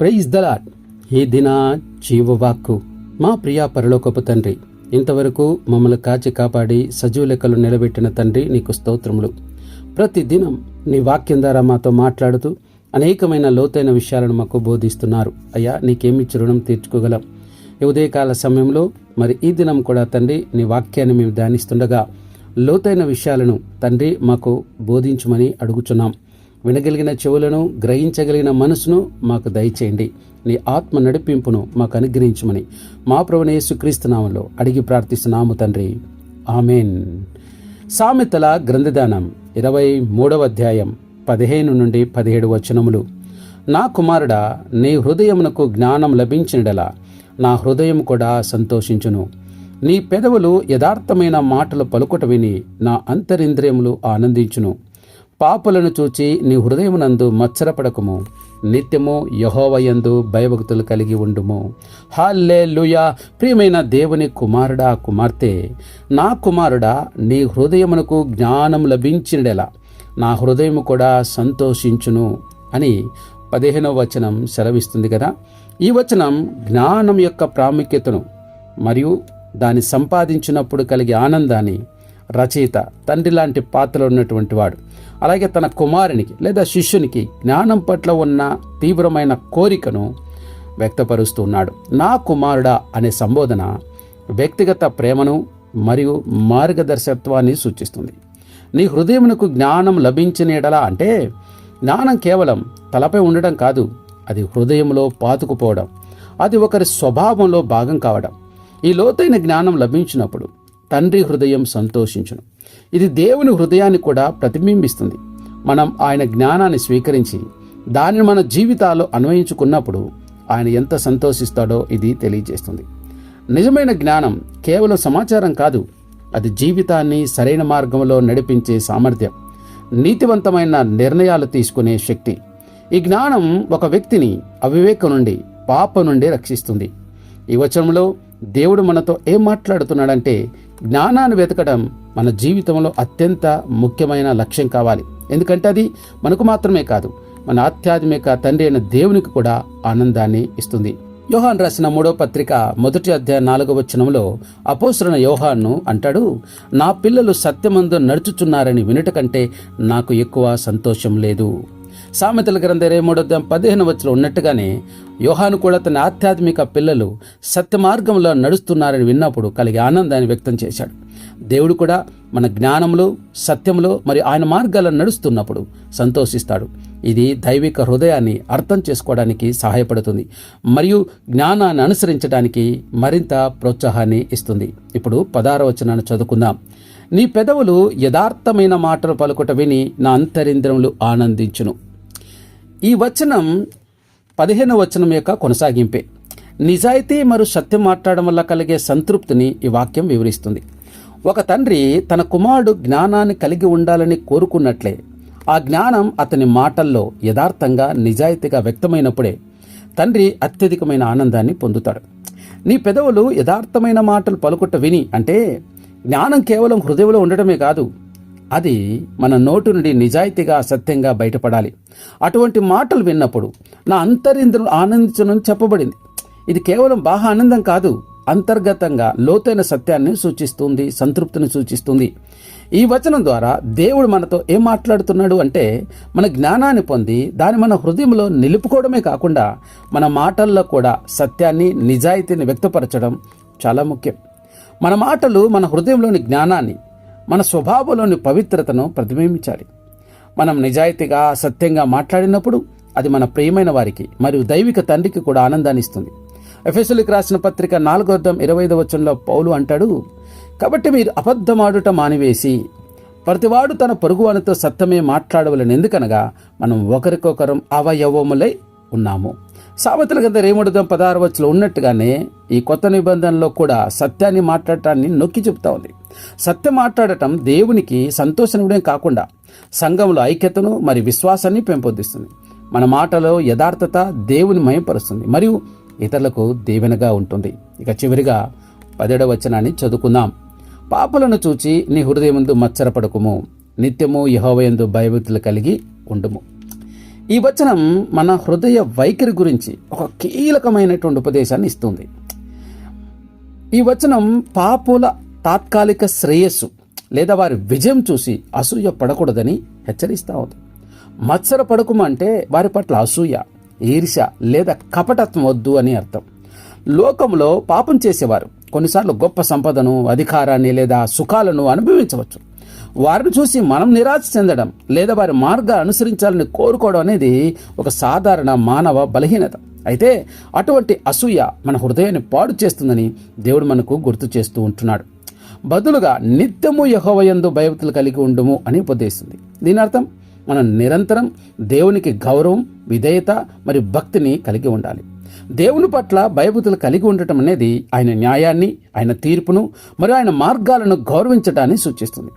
Praise the Lord ఈ దిన జీవవాక్కు మా ప్రియ పరలోకపు తండ్రి ఇంతవరకు మమ్మల్ని కాచి కాపాడి సజీవ లెక్కలు నిలబెట్టిన తండ్రి నీకు స్తోత్రములు. ప్రతి దినం నీ వాక్యం ద్వారా మాతో మాట్లాడుతూ అనేకమైన లోతైన విషయాలను మాకు బోధిస్తున్నారు. అయ్యా నీకేమిచ్చి రుణం తీర్చుకోగలం? ఈ ఉదయకాల సమయంలో మరి ఈ దినం కూడా తండ్రి నీ వాక్యాన్ని మేము ధ్యానిస్తుండగా లోతైన విషయాలను తండ్రి మాకు బోధించమని అడుగుచున్నాం. వినగలిగిన చెవులను గ్రహించగలిగిన మనసును మాకు దయచేయండి. నీ ఆత్మ నడిపింపును మాకు అనుగ్రహించమని మా ప్రభుని యేసుక్రీస్తునామంలో అడిగి ప్రార్థిస్తున్నాము తండ్రి. ఆమెన్. సామెతల గ్రంథదానం ఇరవై మూడవ అధ్యాయం పదిహేను నుండి పదిహేడు వచనములు. నా కుమారుడా నీ హృదయమునకు జ్ఞానం లభించినడలా నా హృదయం కూడా సంతోషించును. నీ పెదవులు యథార్థమైన మాటలు పలుకుట విని నా అంతరింద్రియములు ఆనందించును. పాపులను చూచి నీ హృదయమునందు మచ్చరపడకుము. నిత్యము యహోవయందు భయభక్తులు కలిగి ఉండుము. హాల్లే ప్రియమైన దేవుని కుమారుడా కుమార్తె నా కుమారుడా నీ హృదయమునకు జ్ఞానం లభించినడెలా నా హృదయము కూడా సంతోషించును అని పదిహేనవ వచనం సెలవిస్తుంది కదా. ఈ వచనం జ్ఞానం యొక్క ప్రాముఖ్యతను మరియు దాన్ని సంపాదించినప్పుడు కలిగే ఆనందాన్ని రచయిత తండ్రి లాంటి పాత్రలో ఉన్నటువంటి వాడు. అలాగే తన కుమారునికి లేదా శిష్యునికి జ్ఞానం పట్ల ఉన్న తీవ్రమైన కోరికను వ్యక్తపరుస్తూ ఉన్నాడు. నా కుమారుడా అనే సంబోధన వ్యక్తిగత ప్రేమను మరియు మార్గదర్శకత్వాన్ని సూచిస్తుంది. నీ హృదయమునకు జ్ఞానం లభించిన ఎడలా అంటే జ్ఞానం కేవలం తలపై ఉండడం కాదు అది హృదయంలో పాతుకుపోవడం. అది ఒకరి స్వభావంలో భాగం కావడం. ఈ లోతైన జ్ఞానం లభించినప్పుడు తండ్రి హృదయం సంతోషించును. ఇది దేవుని హృదయాన్ని కూడా ప్రతిబింబిస్తుంది. మనం ఆయన జ్ఞానాన్ని స్వీకరించి దానిని మన జీవితాల్లో అన్వయించుకున్నప్పుడు ఆయన ఎంత సంతోషిస్తాడో ఇది తెలియజేస్తుంది. నిజమైన జ్ఞానం కేవలం సమాచారం కాదు అది జీవితాన్ని సరైన మార్గంలో నడిపించే సామర్థ్యం నీతివంతమైన నిర్ణయాలు తీసుకునే శక్తి. ఈ జ్ఞానం ఒక వ్యక్తిని అవివేకం నుండి పాప నుండి రక్షిస్తుంది. ఈ వచనంలో దేవుడు మనతో ఏం మాట్లాడుతున్నాడంటే జ్ఞానాన్ని వెతకడం మన జీవితంలో అత్యంత ముఖ్యమైన లక్ష్యం కావాలి. ఎందుకంటే అది మనకు మాత్రమే కాదు మన ఆధ్యాత్మిక తండ్రి అయిన దేవునికి కూడా ఆనందాన్ని ఇస్తుంది. యోహాన్ రాసిన మూడో పత్రిక మొదటి అధ్యాయ నాలుగవ వచనంలో అపోసరణ యోహాన్ను అంటాడు నా పిల్లలు సత్యమందు నడుచుచున్నారని వినుట కంటే నాకు ఎక్కువ సంతోషం లేదు. సామెతల గ్రంథ ఇరవై మూడో పదిహేను వచ్చలో ఉన్నట్టుగానే యోహాను కూడా తన ఆధ్యాత్మిక పిల్లలు సత్య మార్గంలో నడుస్తున్నారని విన్నప్పుడు కలిగే ఆనందాన్ని వ్యక్తం చేశాడు. దేవుడు కూడా మన జ్ఞానంలో సత్యంలో మరి ఆయన మార్గాలను నడుస్తున్నప్పుడు సంతోషిస్తాడు. ఇది దైవిక హృదయాన్ని అర్థం చేసుకోవడానికి సహాయపడుతుంది మరియు జ్ఞానాన్ని అనుసరించడానికి మరింత ప్రోత్సాహాన్ని ఇస్తుంది. ఇప్పుడు పదారవచనాన్ని చదువుకుందాం. నీ పెదవులు యథార్థమైన మాటలు పలుకుట విని నా అంతరింద్రములు ఆనందించును. ఈ వచనం పదిహేను వచనం యొక్క కొనసాగింపే. నిజాయితీ మరియు సత్యం మాట్లాడడం వల్ల కలిగే సంతృప్తిని ఈ వాక్యం వివరిస్తుంది. ఒక తండ్రి తన కుమారుడు జ్ఞానాన్ని కలిగి ఉండాలని కోరుకున్నట్లే ఆ జ్ఞానం అతని మాటల్లో యథార్థంగా నిజాయితీగా వ్యక్తమైనప్పుడే తండ్రి అత్యధికమైన ఆనందాన్ని పొందుతాడు. నీ పెదవులు యథార్థమైన మాటలు పలుకుట విని అంటే జ్ఞానం కేవలం హృదయంలో ఉండటమే కాదు అది మన నోటు నుండి నిజాయితీగా సత్యంగా బయటపడాలి. అటువంటి మాటలు విన్నప్పుడు నా అంతరింద్రులు ఆనందించను చెప్పబడింది. ఇది కేవలం బాహ ఆనందం కాదు అంతర్గతంగా లోతైన సత్యాన్ని సూచిస్తుంది సంతృప్తిని సూచిస్తుంది. ఈ వచనం ద్వారా దేవుడు మనతో ఏం మాట్లాడుతున్నాడు అంటే మన జ్ఞానాన్ని పొంది దాన్ని మన హృదయంలో నిలుపుకోవడమే కాకుండా మన మాటల్లో కూడా సత్యాన్ని నిజాయితీని వ్యక్తపరచడం చాలా ముఖ్యం. మన మాటలు మన హృదయంలోని జ్ఞానాన్ని మన స్వభావంలోని పవిత్రతను ప్రతిబింబించాలి. మనం నిజాయితీగా సత్యంగా మాట్లాడినప్పుడు అది మన ప్రియమైన వారికి మరియు దైవిక తండ్రికి కూడా ఆనందాన్ని ఇస్తుంది. ఎఫెసులకు రాసిన పత్రిక నాలుగో అర్థం ఇరవై ఐదు వచనంలో పౌలు అంటాడు కాబట్టి మీరు అబద్ధమాడుట మానివేసి ప్రతివాడు తన పొరుగువానితో సత్యమే మాట్లాడవలని. ఎందుకనగా మనం ఒకరికొకరం అవయవములై ఉన్నాము. సామెతల కింద రేముడుదం పదహారు వచ్చులో ఉన్నట్టుగానే ఈ కొత్త నిబంధనలో కూడా సత్యాన్ని మాట్లాడటాన్ని నొక్కి చెప్తా ఉంది. సత్యం మాట్లాడటం దేవునికి సంతోషనివ్వడం కాకుండా సంఘంలో ఐక్యతను మరి విశ్వాసాన్ని పెంపొందిస్తుంది. మన మాటలో యథార్థత దేవుని మయంపరుస్తుంది. మరియు ఇతరులకు దీవెనగా ఉంటుంది. ఇక చివరిగా పదేడవ వచనాన్ని చదువుకుందాం. పాపలను చూచి నీ హృదయముందు మచ్చరపడకుము నిత్యము యహోవయందు భయభక్తులు కలిగి ఉండుము. ఈ వచనం మన హృదయ వైఖరి గురించి ఒక కీలకమైనటువంటి ఉపదేశాన్ని ఇస్తుంది. ఈ వచనం పాపుల తాత్కాలిక శ్రేయస్సు లేదా వారి విజయం చూసి అసూయ పడకూడదని హెచ్చరిస్తూ ఉంది. మత్సర పడకమంటే వారి పట్ల అసూయ ఈర్ష లేదా కపటత్వం వద్దు అని అర్థం. లోకంలో పాపం చేసేవారు కొన్నిసార్లు గొప్ప సంపదను అధికారాన్ని లేదా సుఖాలను అనుభవించవచ్చు. వారిని చూసి మనం నిరాశ చెందడం లేదా వారి మార్గాలు అనుసరించాలని కోరుకోవడం అనేది ఒక సాధారణ మానవ బలహీనత. అయితే అటువంటి అసూయ మన హృదయాన్ని పాడు చేస్తుందని దేవుడు మనకు గుర్తు చేస్తూ ఉంటున్నాడు. బదులుగా నిత్యము యహోవయందు భయభక్తులు కలిగి ఉండుము అని ఉపదేశింది. దీని అర్థం మనం నిరంతరం దేవునికి గౌరవం విధేయత మరియు భక్తిని కలిగి ఉండాలి. దేవుని పట్ల భయభూతులు కలిగి ఉండటం అనేది ఆయన న్యాయాన్ని ఆయన తీర్పును మరియు ఆయన మార్గాలను గౌరవించడాన్ని సూచిస్తుంది.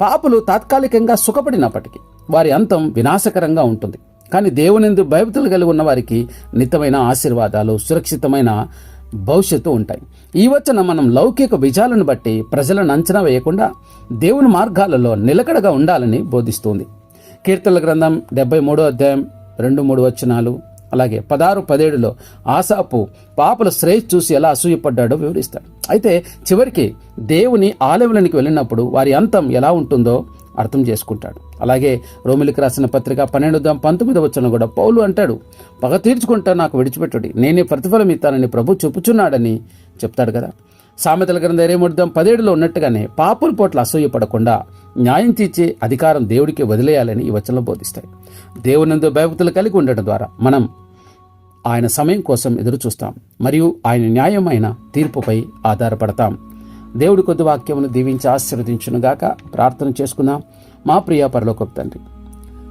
పాపులు తాత్కాలికంగా సుఖపడినప్పటికీ వారి అంతం వినాశకరంగా ఉంటుంది. కానీ దేవునిందు భయభతులు కలిగి ఉన్న వారికి నిత్యమైన ఆశీర్వాదాలు సురక్షితమైన భవిష్యత్తు ఉంటాయి. ఈ వచ్చిన మనం లౌకిక విజయాలను బట్టి ప్రజలను అంచనా వేయకుండా దేవుని మార్గాలలో నిలకడగా ఉండాలని బోధిస్తుంది. కీర్తనల గ్రంథం డెబ్బై మూడో అధ్యాయం రెండు మూడు వచనాలు. అలాగే పదహారు పదేడులో ఆసాపు పాపల శ్రేయస్ చూసి ఎలా అసూయపడ్డాడో వివరిస్తాడు. అయితే చివరికి దేవుని ఆలవులనికి వెళ్ళినప్పుడు వారి అంతం ఎలా ఉంటుందో అర్థం చేసుకుంటాడు. అలాగే రోమిలికి రాసిన పత్రిక పన్నెండు పంతొమ్మిది వచ్చిన కూడా పౌలు అంటాడు పగ తీర్చుకుంటా నాకు విడిచిపెట్టుడి. నేనే ప్రతిఫలం ఇస్తానని ప్రభు చెప్పుచున్నాడని చెప్తాడు కదా. సామెతల గ్రంథ ఇరవై మూడు పదేడులో ఉన్నట్టుగానే పాపుల పోట్ల అసూయపడకుండా న్యాయం తీర్చే అధికారం దేవుడికి వదిలేయాలని ఈ వచనంలో బోధిస్తాయి. దేవునందు భయభక్తులు కలిగి ఉండటం ద్వారా మనం ఆయన సమయం కోసం ఎదురుచూస్తాం మరియు ఆయన న్యాయమైన తీర్పుపై ఆధారపడతాం. దేవుడి కొద్ది వాక్యమును దీవించి ఆశీర్వదించునుగాక ప్రార్థన చేసుకుందాం. మా ప్రియ పరలోకపు తండ్రి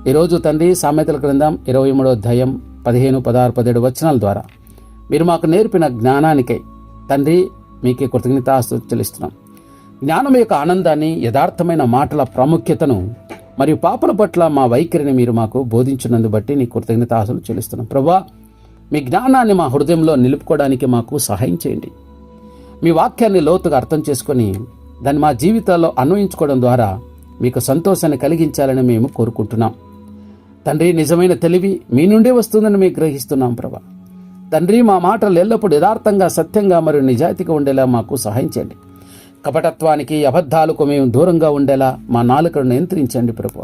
ఈరోజు తండ్రి సామెతల గ్రంథం ఇరవై మూడో అధ్యాయం పదిహేను పదహారు పదిహేడు వచనాల ద్వారా మీరు మాకు నేర్పిన జ్ఞానానికై తండ్రి మీకే కృతజ్ఞతాస్తు చెల్లిస్తున్నాం. జ్ఞానం యొక్క ఆనందాన్ని యథార్థమైన మాటల ప్రాముఖ్యతను మరియు పాపల పట్ల మా వైఖరిని మీరు మాకు బోధించినందు బట్టి నీ కృతజ్ఞతాసులు చెల్లిస్తున్నాం. ప్రభా మీ జ్ఞానాన్ని మా హృదయంలో నిలుపుకోవడానికి మాకు సహాయం చేయండి. మీ వాక్యాన్ని లోతుగా అర్థం చేసుకొని దాన్ని మా జీవితాల్లో అన్వయించుకోవడం ద్వారా మీకు సంతోషాన్ని కలిగించాలని మేము కోరుకుంటున్నాం. తండ్రి నిజమైన తెలివి మీ నుండే వస్తుందని మేము గ్రహిస్తున్నాం ప్రభా. తండ్రి మా మాటలు ఎల్లప్పుడూ యథార్థంగా సత్యంగా మరియు నిజాయితీగా ఉండేలా మాకు సహాయం చేయండి. కపటత్వానికి అబద్ధాలకు మేము దూరంగా ఉండేలా మా నాలుకను నియంత్రించండి ప్రభు.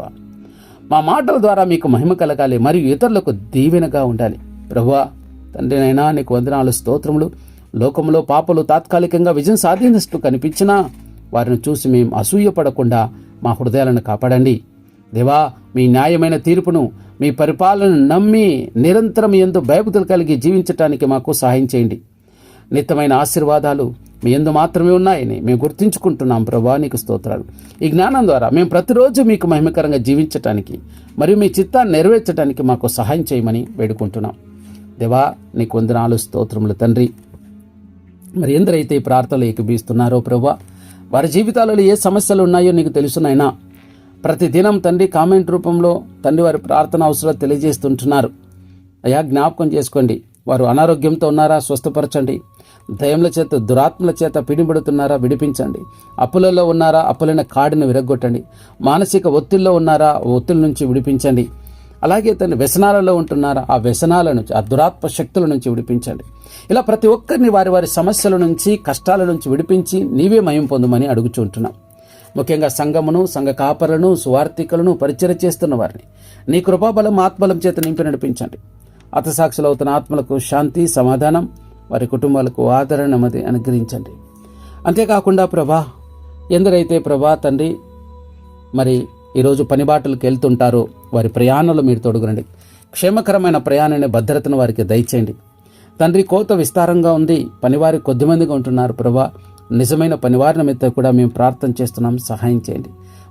మా మాటల ద్వారా మీకు మహిమ కలగాలి మరియు ఇతరులకు దీవెనగా ఉండాలి. ప్రభువా తండ్రినైనా నీకు వందనాలు స్తోత్రములు. లోకంలో పాపలు తాత్కాలికంగా విజయం సాధించినట్టు కనిపించినా వారిని చూసి మేము అసూయపడకుండా మా హృదయాలను కాపాడండి. దేవా మీ న్యాయమైన తీర్పును మీ పరిపాలనను నమ్మి నిరంతరం ఎందు భయభుతులు కలిగి జీవించటానికి మాకు సహాయం చేయండి. నిత్యమైన ఆశీర్వాదాలు మీ ఎందు మాత్రమే ఉన్నాయని మేము గుర్తుంచుకుంటున్నాం ప్రభా నీకు స్తోత్రాలు. ఈ జ్ఞానం ద్వారా మేము ప్రతిరోజు మీకు మహిమకరంగా జీవించటానికి మరియు మీ చిత్తాన్ని నెరవేర్చడానికి మాకు సహాయం చేయమని వేడుకుంటున్నాం. దేవా నీకు వందనాలు స్తోత్రములు తండ్రి. మరి ఎందరైతే ఈ ప్రార్థనలు ఏకబీస్తున్నారో ప్రభా వారి జీవితాలలో ఏ సమస్యలు ఉన్నాయో నీకు తెలుసునైనా ప్రతి దినం తండ్రి కామెంట్ రూపంలో తండ్రి వారి ప్రార్థన అవసరాలు తెలియజేస్తుంటున్నారు. అయా జ్ఞాపకం చేసుకోండి. వారు అనారోగ్యంతో ఉన్నారా స్వస్థపరచండి. దయముల చేత దురాత్మల చేత పిడిబడుతున్నారా విడిపించండి. అప్పులలో ఉన్నారా అప్పులైన కాడిని విరగొట్టండి మానసిక ఒత్తిడిలో ఉన్నారా ఒత్తిడి నుంచి విడిపించండి. అలాగే తన వ్యసనాలలో ఉంటున్నారా? ఆ వ్యసనాల నుంచి ఆ దురాత్మ శక్తుల నుంచి విడిపించండి. ఇలా ప్రతి ఒక్కరిని వారి వారి సమస్యల నుంచి కష్టాల నుంచి విడిపించి నీవే మయం పొందమని అడుగుచుంటున్నాం ముఖ్యంగా సంఘమును సంఘ కాపరులను సువార్థికులను పరిచయం చేస్తున్న వారిని. నీ కృపాబలం ఆత్మలం చేత నింపి నడిపించండి. అతసాక్షులు అవుతున్న ఆత్మలకు శాంతి సమాధానం వారి కుటుంబాలకు ఆదరణ అది అనుగ్రహించండి. అంతేకాకుండా ప్రభా ఎందరైతే ప్రభా తండ్రి మరి ఈరోజు పనిబాటలకు వెళ్తుంటారో. వారి ప్రయాణంలో మీరు తొడుగురండి. క్షేమకరమైన ప్రయాణాన్ని భద్రతను వారికి దయచేయండి. తండ్రి కోత విస్తారంగా ఉంది. పనివారి కొద్దిమందిగా ఉంటున్నారు ప్రభా. నిజమైన పనివారి మీద కూడా మేము ప్రార్థన చేస్తున్నాం. సహాయం చేయండి.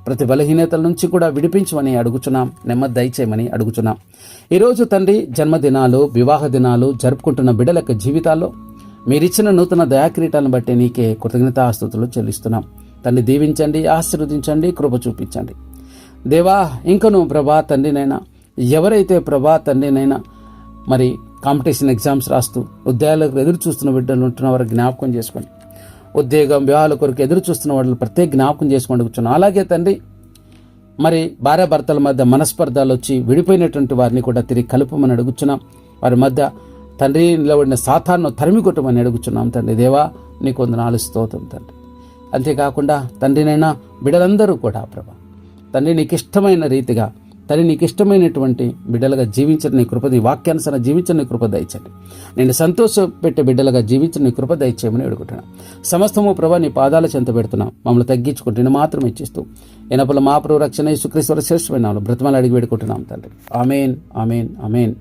ప్రతి బలహీనతల నుంచి కూడా విడిపించమని అడుగుచున్నాం. నెమ్మది దయచేయమని అడుగుచున్నాం. ఈరోజు తండ్రి జన్మదినాలు వివాహ దినాలు జరుపుకుంటున్న బిడ్డలకు జీవితాల్లో మీరిచ్చిన నూతన దయాక్రీటాలను బట్టి నీకే కృతజ్ఞతాస్తుతులు చెల్లిస్తున్నాం. తండ్రి దీవించండి ఆశీర్వదించండి కృప చూపించండి. దేవా ఇంకను ప్రభా తండ్రినైనా ఎవరైతే ప్రభా తండ్రినైనా మరి కాంపిటీషన్ ఎగ్జామ్స్ రాస్తూ ఉద్యోగాలకు ఎదురు చూస్తున్న బిడ్డలు ఉంటున్న వారు జ్ఞాపకం చేసుకోండి. ఉద్యోగం వివాహాల కొరకు ఎదురు చూస్తున్న వాళ్ళు ప్రత్యేక జ్ఞాపకం చేసుకొని కూర్చున్నాం. అలాగే తండ్రి మరి భార్యాభర్తల మధ్య మనస్పర్ధాలు వచ్చి విడిపోయినటువంటి వారిని కూడా తిరిగి కలుపమని అడుగుచున్నాం. వారి మధ్య తండ్రి నిలబడిన సాతాన్ను తరిమి కొట్టమని అడుగుచున్నాం తండ్రి. దేవా నీకు వందనాలు స్తోత్రం తండ్రి. అంతేకాకుండా తండ్రినైనా బిడ్డలందరూ కూడా ప్రభా తండ్రి నీకు ఇష్టమైన రీతిగా తండ్రి నీకు ఇష్టమైనటువంటి బిడ్డలుగా జీవించిన నీ కృప నీ వాక్యానుసారం జీవించిన నీ కృప దయచండి నేను సంతోష పెట్టే బిడ్డలుగా జీవించిన నీ కృప దయచేయమని అడుగుతున్నాను సమస్తము ప్రభా నీ పాదాల చెంత పెడుతున్నాం. మమ్మల్ని తగ్గించుకుంటే నేను మాత్రం ఇచ్చిస్తూ ఎనపల మా ప్రభు రక్షణ యేసుక్రీశ్వర శ్రేష్టమైన బ్రతమలు అడిగి పెడుకుంటున్నాం తండ్రి. Amen amen amen.